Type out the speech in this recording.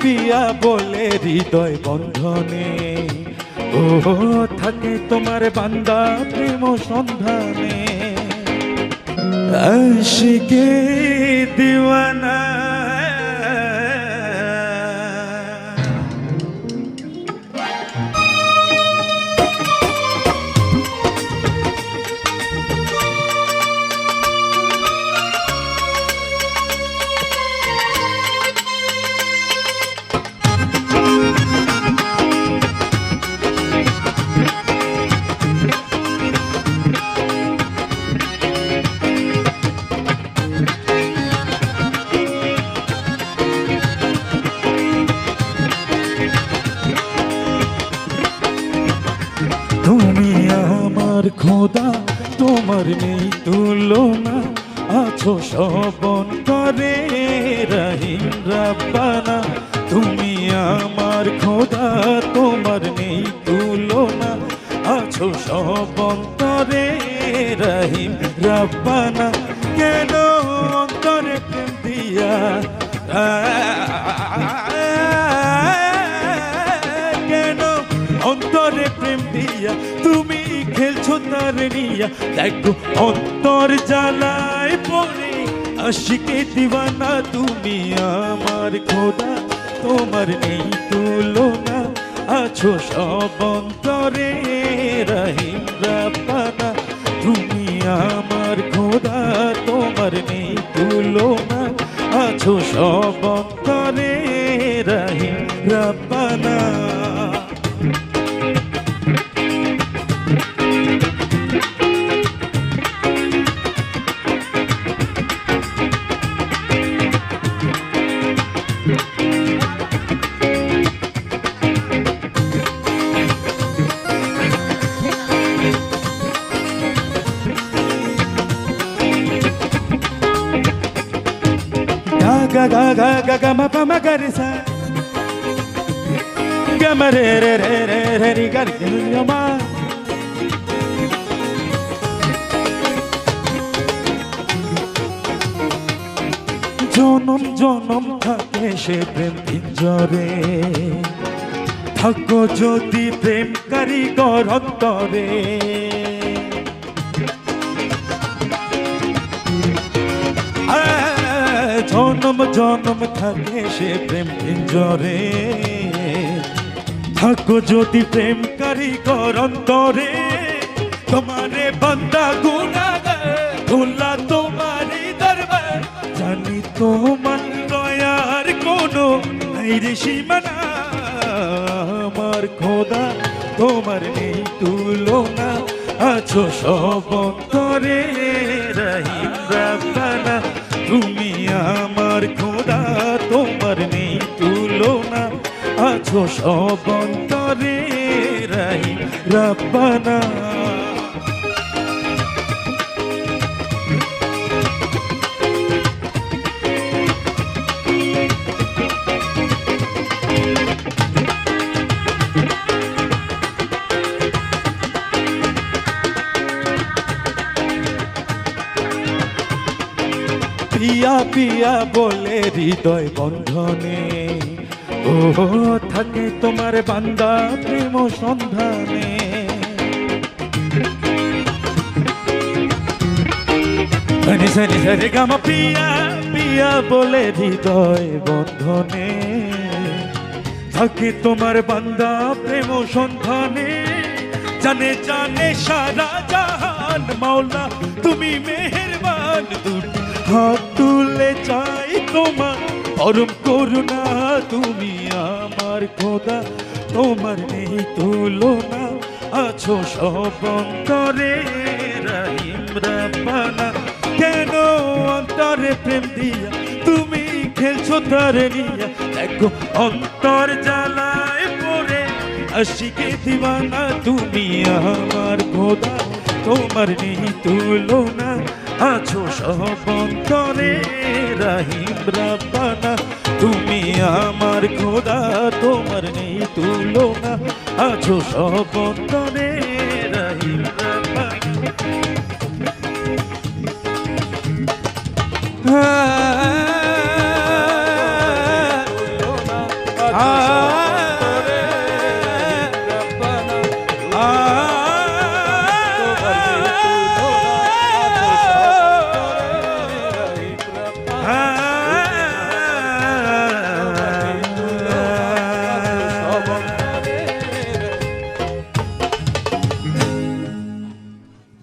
পিয়া বলে হৃদয় বন্ধনে ও থাকে তোমার বান্দা প্রেম সন্ধানে। আশিকে দিওয়ানা খোদা, তোমার নেই তুলনা, আছো সবন করে রহিম রাব্বানা। তুমি আমার খোদা, তোমার নেই তুলনা, আছো সবন করে রহিম রাব্বানা। কেন অন্তরে দিয়া খেলছো দেখো অন্তর জ্বালায় পড়ে। আশিকে দিওয়ানা, তুমি আমার খোদা, তোমার নেই তুলনা। আছো সব অন্তরে, রহিম রাব্বানা, তুমি আমার খোদা, তোমার নেই তুলনা। আছো সব অন্তরে, রহিম রাব্বানা। Ga ga ga ga ma pa ma ga re sa ga ma re re re re re ri ga ri ga ma জনম জনম থাকে সে প্রেম পিঞ্জরে থাকো যদি প্রেম কারিগর অন্তরে জনম জনম থাকে সে প্রেম পিঞ্জরে থাকো যদি প্রেম কারিগর অন্তরে, তোমারে বন্দা গুনাগার ভোলা তোমারি দরবার। জানি তোমার দয়ার কোনো রে সীমানা, আমার খোদা, তোমার নেই তুলনা আছো সব অন্তরে। সব অন্তরে রহিম রাব্বানা। পিয়া পিয়া বলে হৃদয় বন্ধনে ও থাকে তোমার বান্দা প্রেম সন্ধানে। সনি সনি পিয়া পিয়া বলে হৃদয় বন্ধনে। থাকে তোমার বান্দা প্রেম সন্ধানে। জানে জানে সারা জাহান মাওলা, তুমি মেহেরবান হাত তুলে চাই তোমার পরম করুণা, তুমি আমার খোদা। তোমার নেই তুলনা আছো সব অন্তরে কেন অন্তরে প্রেম দিয়া তুমি খেলছো তার নিয়া? দেখো অন্তর জ্বালায় পড়ে আশিকে দিওয়ানা তুমি আমার খোদা। তোমার নেই তুলনা আছো সব অন্তরে। রাহিম রাব্বানা তুমি আমার খোদা তোমার নেই তুলনা আছো সব রাহিম রাব্বানা